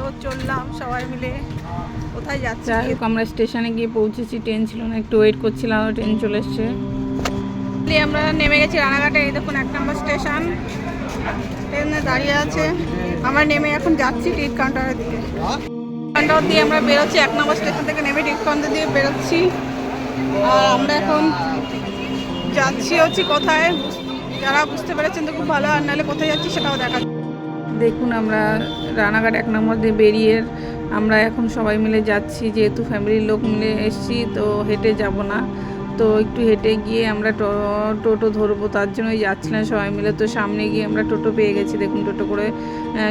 তো চললাম সবাই মিলে। কোথায় যাচ্ছি? যাই হোক আমরা স্টেশনে গিয়ে পৌঁছেছি ট্রেন ছিল না একটু ওয়েট করছিলাম ট্রেন চলে এসছে। আমরা নেমে গেছি রানাঘাটে এই দেখুন এক নম্বর স্টেশন। ট্রেনে দাঁড়িয়ে আছে। আমরা নেমে এখন যাচ্ছি টিকিট কাউন্টারের দিকে। কাউন্টার দিয়ে আমরা বেরোচ্ছি এক নম্বর স্টেশন থেকে নেমে টিকিট কাউন্টার দিয়ে বেরোচ্ছি। আর আমরা এখন যাচ্ছি হচ্ছে কোথায়? যারা বুঝতে পেরেছেন তো খুব ভালো আর নাহলে কোথায় যাচ্ছি সেটাও দেখা দেখুন, আমরা রানাঘাট এক নম্বর দিয়ে বেরিয়ে আমরা এখন সবাই মিলে যাচ্ছি, যেহেতু ফ্যামিলির লোক মিলে এসছি, তো হেঁটে যাব না। তো একটু হেঁটে গিয়ে আমরা টোটো ধরবো, তার জন্যই যাচ্ছিলাম সবাই মিলে। তো সামনে গিয়ে আমরা টোটো পেয়ে গেছি, দেখুন টোটো করে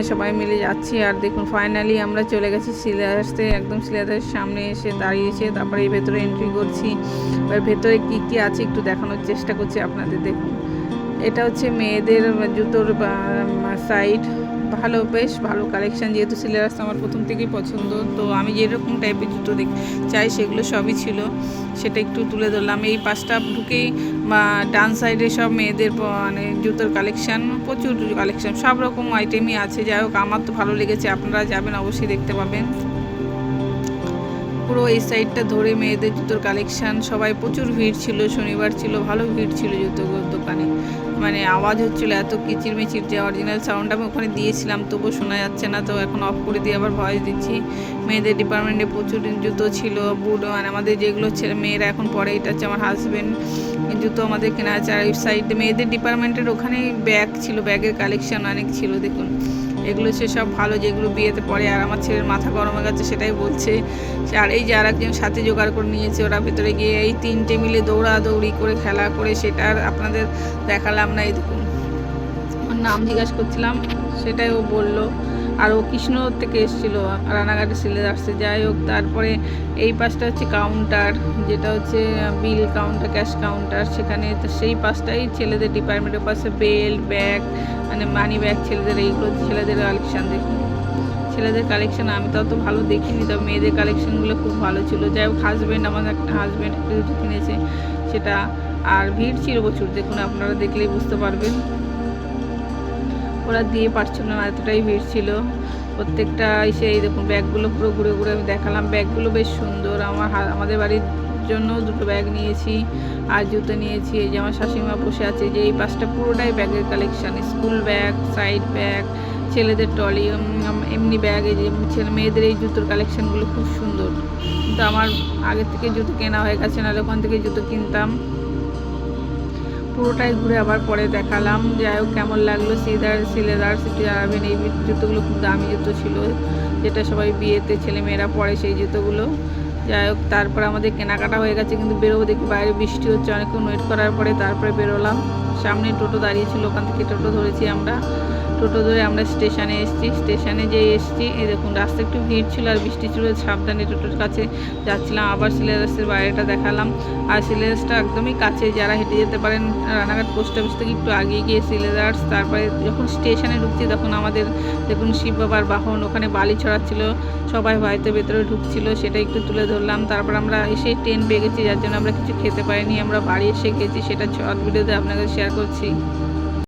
সবাই মিলে যাচ্ছি। আর দেখুন ফাইনালি আমরা চলে গেছি সিলেবাসতে একদম সিলেবাসের সামনে এসে দাঁড়িয়েছে। তারপরে এই ভেতরে এন্ট্রি করছি। এবার ভেতরে কী কী আছে একটু দেখানোর চেষ্টা করছি আপনাদের, দেখুন। এটা হচ্ছে মেয়েদের জুতোর সাইড ভালো, বেশ ভালো কালেকশন যেহেতু সিলেবাস আমার প্রথম থেকেই পছন্দ, তো আমি যেরকম টাইপের জুতো দেখ চাই, সেগুলো সবই ছিল। সেটা একটু তুলে ধরলাম। এই পাঁচটা ঢুকেই ডান সাইডে সব মেয়েদের মানে জুতোর কালেকশন প্রচুর কালেকশন সব রকম আইটেমই আছে। যাই হোক, আমার তো ভালো লেগেছে। আপনারা যাবেন, অবশ্যই দেখতে পাবেন। পুরো এই সাইডটা ধরে মেয়েদের জুতোর কালেকশান। সবাই প্রচুর ভিড় ছিল, শনিবার ছিল, ভালো ভিড় ছিল জুতোগুলোর দোকানে। মানে আওয়াজ হচ্ছিল এত কিচির মিচির যে অরিজিনাল সাউন্ড আমি ওখানে দিয়েছিলাম, তবুও শোনা যাচ্ছে না, তো এখন অফ করে দিয়ে আবার ভয়েস দিচ্ছি। মেয়েদের ডিপার্টমেন্টে প্রচুর জুতো ছিল, বুট মানে আমাদের যেগুলো ছেলে মেয়েরা এখন পরে, এটা হচ্ছে আমার হাজবেন্ড জুতো আমাদের কেনা আছে, আর সাইডে মেয়েদের ডিপার্টমেন্টের ওখানে ব্যাগ ছিল ব্যাগের কালেকশান অনেক ছিল, দেখুন। এগুলো সে সব ভালো যেগুলো বিয়েতে পরে আর আমার ছেলের মাথা গরম হয়ে গেছে সেটাই বলছে। আর এই যে আর একজন সাথে জোগাড় করে নিয়েছে, ওরা ভেতরে গিয়ে এই তিনটে মিলে দৌড়াদৌড়ি করে, খেলা করে, সেটা আর আপনাদের দেখালাম না এই দেখুন ওর নাম জিজ্ঞাসা করছিলাম, সেটাই ও বলল। আর ও কৃষ্ণ থেকে এসেছিল, রানাঘাটে সিলে আসছে যাই হোক, তারপরে এই পাশটা হচ্ছে কাউন্টার যেটা হচ্ছে বিল কাউন্টার ক্যাশ কাউন্টার সেখানে সেই পাশটাই ছেলেদের ডিপার্টমেন্টের পাশে বেল্ট ব্যাগ মানে মানি ব্যাগ ছেলেদের, এইগুলো ছেলেদের কালেকশান দেখুন ছেলেদের কালেকশান আমি তো অত ভালো দেখিনি, তবে মেয়েদের কালেকশানগুলো খুব ভালো ছিল। যাই হোক হাজব্যান্ড আমার একটা হাজব্যান্ড দুটো কিনেছে সেটা, আর ভিড় ছিল প্রচুর, দেখুন আপনারা দেখলেই বুঝতে পারবেন। ওরা দিয়ে পারছিল না, এতটাই ভিড় ছিল। প্রত্যেকটা এসে এই দেখুন ব্যাগগুলো পুরো ঘুরে ঘুরে আমি দেখালাম। ব্যাগগুলো বেশ সুন্দর, আমার আমাদের বাড়ির জন্য দুটো ব্যাগ নিয়েছি, আর জুতো নিয়েছি, এই যে আমার শাশুড়িমা বসে আছে, যে এই পাশটা পুরোটাই ব্যাগের collection school bag side bag ছেলেদের টলি এমনি ব্যাগ এই যে ছেলে, মেয়েদের এই জুতোর কালেকশানগুলো খুব সুন্দর। কিন্তু আমার আগের থেকে জুতো কেনা হয়ে গেছে, নাহলে ওখান থেকে জুতো কিনতাম। পুরোটাই ঘুরে আবার পরে দেখালাম। যাই হোক, কেমন লাগল? সিদার, সিলেদার, সিটি জানাবেন এই জুতোগুলো, খুব দামি জুতো ছিল, যেটা সবাই বিয়েতে ছেলে মেয়েরা পরে সেই জুতোগুলো। যাই হোক, তারপর আমাদের কেনাকাটা হয়ে গেছে, কিন্তু বেরোবো দেখি বাইরে বৃষ্টি হচ্ছে, অনেকক্ষণ ওয়েট করার পরে তারপরে বেরোলাম। সামনে টোটো দাঁড়িয়েছিল ওখান থেকে টোটো ধরেছি আমরা। টোটো ধরে আমরা স্টেশনে এসেছি। স্টেশনে যে এসেছি। এই দেখুন, রাস্তা একটু ভিড় ছিল আর বৃষ্টি ছিল, সাবধানে টোটোর কাছে যাচ্ছিলাম। আবার সিলেবাসের বাইরেটা দেখালাম। আর সিলেবাসটা একদমই কাছে, যারা হেঁটে যেতে পারেন, রানাঘাট পোস্ট অফিস থেকে একটু আগে গিয়ে সিলেদার্স তারপরে যখন স্টেশনে ঢুকছি তখন আমাদের দেখুন, শিব বাবার বাহন, ওখানে বালি ছড়াচ্ছিল। সবাই হয়তো ভেতরে ঢুকছিল, সেটা একটু তুলে ধরলাম। তারপর আমরা এসে ট্রেন পেয়ে গেছি যার জন্য আমরা কিছু খেতে পারিনি। আমরা বাড়ি এসে গেছি, সেটা শর্ট ভিডিওতে আপনাদের শেয়ার করছি।